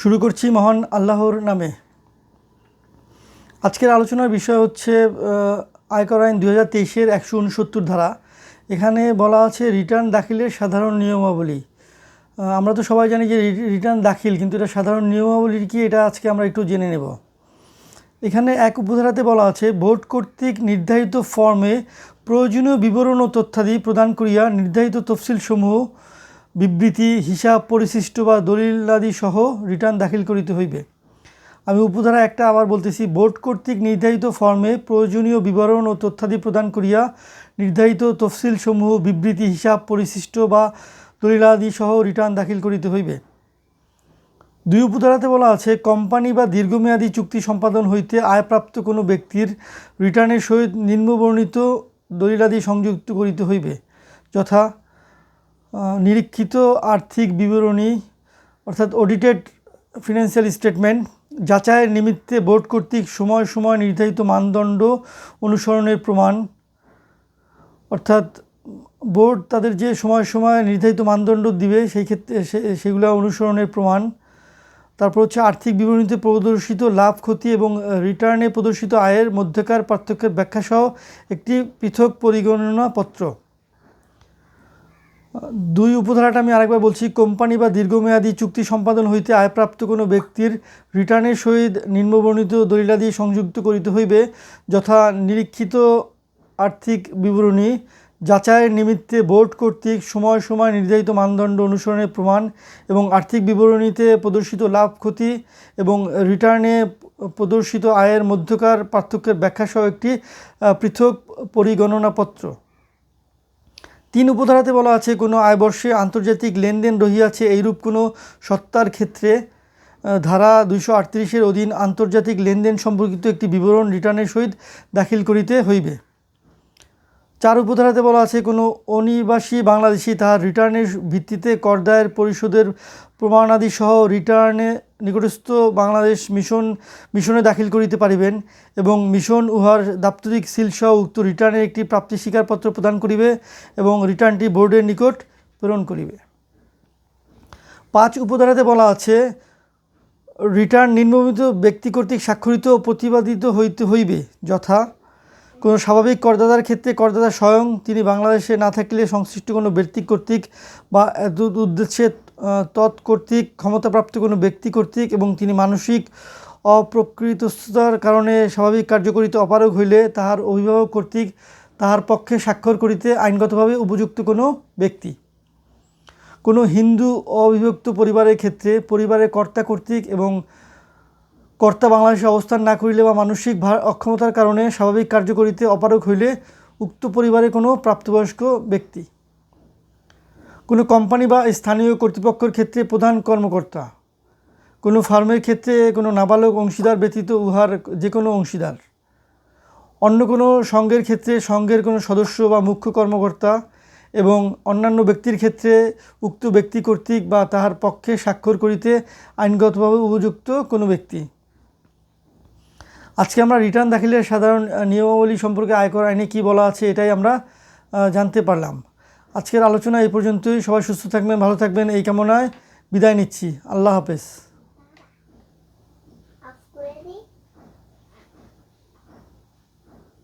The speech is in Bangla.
শুরু করছি মহান আল্লাহর নামে। আজকের আলোচনার বিষয় হচ্ছে আয়কর আইন দুই হাজার তেইশের একশো উনসত্তর ধারা। এখানে বলা আছে, রিটার্ন দাখিলের সাধারণ নিয়মাবলী। আমরা তো সবাই জানি যে রিটার্ন দাখিল, কিন্তু এটা সাধারণ নিয়মাবলীর কি, এটা আজকে আমরা একটু জেনে নেব। এখানে এক উপধারাতে বলা আছে, বোর্ড কর্তৃক নির্ধারিত ফর্মে প্রয়োজনীয় বিবরণ ও তথ্যাদি প্রদান করিয়া নির্ধারিত তফসিলসমূহ বিবৃতি, হিসাব পরিশিষ্ট বা দলিলাদি সহ রিটার্ন দাখিল করিতে হইবে। আমি উপধারা একটা আবার বলতেছি, বোর্ড কর্তৃক নির্ধারিত ফর্মে প্রয়োজনীয় বিবরণ ও তথ্যাদি প্রদান করিয়া নির্ধারিত তফসিলসমূহ, বিবৃতি, হিসাব পরিশিষ্ট বা দলিলাদি সহ রিটার্ন দাখিল করিতে হইবে। দুই উপধারাতে বলা আছে, কোম্পানি বা দীর্ঘমেয়াদী চুক্তি সম্পাদন হইতে আয়প্রাপ্ত কোনো ব্যক্তির রিটার্নের সহিত নিম্নবর্ণিত দলিলাদি সংযুক্ত করিতে হইবে, যথা নিরীক্ষিত আর্থিক বিবরণী, অর্থাৎ অডিটেড ফিনান্সিয়াল স্টেটমেন্ট যাচাইয়ের নিমিত্তে বোর্ড কর্তৃক সময় সময় নির্ধারিত মানদণ্ড অনুসরণের প্রমাণ, অর্থাৎ বোর্ড তাদের যে সময় সময় নির্ধারিত মানদণ্ড দিবে সেই ক্ষেত্রে সেগুলো অনুসরণের প্রমাণ। তারপর হচ্ছে আর্থিক বিবরণীতে প্রদর্শিত লাভ, ক্ষতি এবং রিটার্নে প্রদর্শিত আয়ের মধ্যকার পার্থক্যের ব্যাখ্যাসহ একটি পৃথক পরিগণনা পত্র দুই উপধারাটা আমি আরেকবার বলছি। কোম্পানি বা দীর্ঘমেয়াদী চুক্তি সম্পাদন হইতে আয়প্রাপ্ত কোনো ব্যক্তির রিটার্নের সহিত নিম্নবর্ণিত দলিলাদি সংযুক্ত করিতে হইবে, যথা নিরীক্ষিত আর্থিক বিবরণী, যাচাইয়ের নিমিত্তে বোর্ড কর্তৃক সময় সময় নির্ধারিত মানদণ্ড অনুসরণের প্রমাণ এবং আর্থিক বিবরণীতে প্রদর্শিত লাভ, ক্ষতি এবং রিটার্নে প্রদর্শিত আয়ের মধ্যকার পার্থক্যের ব্যাখ্যাসহ একটি পৃথক পরিগণনাপত্র। তিন উপধারাতে বলা আছে, কোনো আয়বর্ষে আন্তর্জাতিক লেনদেন রহিয়াছে এইরূপ কোনো সত্তার ক্ষেত্রে। ধারা দুইশো আটত্রিশের অধীন আন্তর্জাতিক লেনদেন সম্পর্কিত একটি বিবরণ রিটার্নের সহিত দাখিল করিতে হইবে। চার উপধারাতে বলা আছে, কোনো অনিবাসী বাংলাদেশি তাহার রিটার্নের ভিত্তিতে করদায়ের পরিশোধের প্রমাণাদি সহ রিটার্নে নিকটস্থ বাংলাদেশ মিশন, মিশনে দাখিল করিতে পারিবেন এবং মিশন উহার দাপ্তরিক সিল সহ উক্ত রিটার্নের একটি প্রাপ্তি স্বীকারপত্র প্রদান করিবে এবং রিটার্নটি বোর্ডের নিকট প্রেরণ করিবে। পাঁচ উপধারাতে বলা আছে, রিটার্ন নিম্নমিত ব্যক্তি কর্তৃক স্বাক্ষরিত ও প্রতিপাদিত হইতে হইবে, যথা কোনো স্বাভাবিক করদাতার ক্ষেত্রে করদাতা স্বয়ং তিনি বাংলাদেশে না থাকলে সংশ্লিষ্ট কোনো ব্যক্তি কর্তৃক বা উদ্দেশ্যে তৎকর্তৃক, ক্ষমতাপ্রাপ্ত কোনো ব্যক্তি কর্তৃক এবং তিনি মানসিক অপ্রকৃততার কারণে স্বাভাবিক কার্যকরিতে অপারগ হইলে তাহার অভিভাবক কর্তৃক তাহার পক্ষে স্বাক্ষর করিতে আইনগতভাবে উপযুক্ত কোনো ব্যক্তি। কোনো হিন্দু অবিভক্ত পরিবারের ক্ষেত্রে পরিবারের কর্তা কর্তৃক এবং কর্তা বাংলাদেশে অবস্থান না করিলে বা মানসিক ভার অক্ষমতার কারণে স্বাভাবিক কার্যকরিতে অপারগ হইলে উক্ত পরিবারের কোনো প্রাপ্তবয়স্ক ব্যক্তি কোনো কোম্পানি বা স্থানীয় কর্তৃপক্ষের ক্ষেত্রে প্রধান কর্মকর্তা, কোনো ফার্মের ক্ষেত্রে কোনো নাবালক অংশীদার ব্যতীত উহার যে কোনো অংশীদার, অন্য কোনো সংঘের ক্ষেত্রে সংঘের কোনো সদস্য বা মুখ্য কর্মকর্তা এবং অন্যান্য ব্যক্তির ক্ষেত্রে উক্ত ব্যক্তি কর্তৃক বা তাহার পক্ষে স্বাক্ষর করিতে আইনগতভাবে উপযুক্ত কোনো ব্যক্তি। আজকে আমরা রিটার্ন দাখিলের সাধারণ নিয়মাবলী সম্পর্কে আয়কর আইনে কী বলা আছে এটাই আমরা জানতে পারলাম। আজকের আলোচনা এই পর্যন্তই। সবাই সুস্থ থাকবেন, ভালো থাকবেন, এই কামনায় বিদায় নিচ্ছি। আল্লাহ হাফেজ।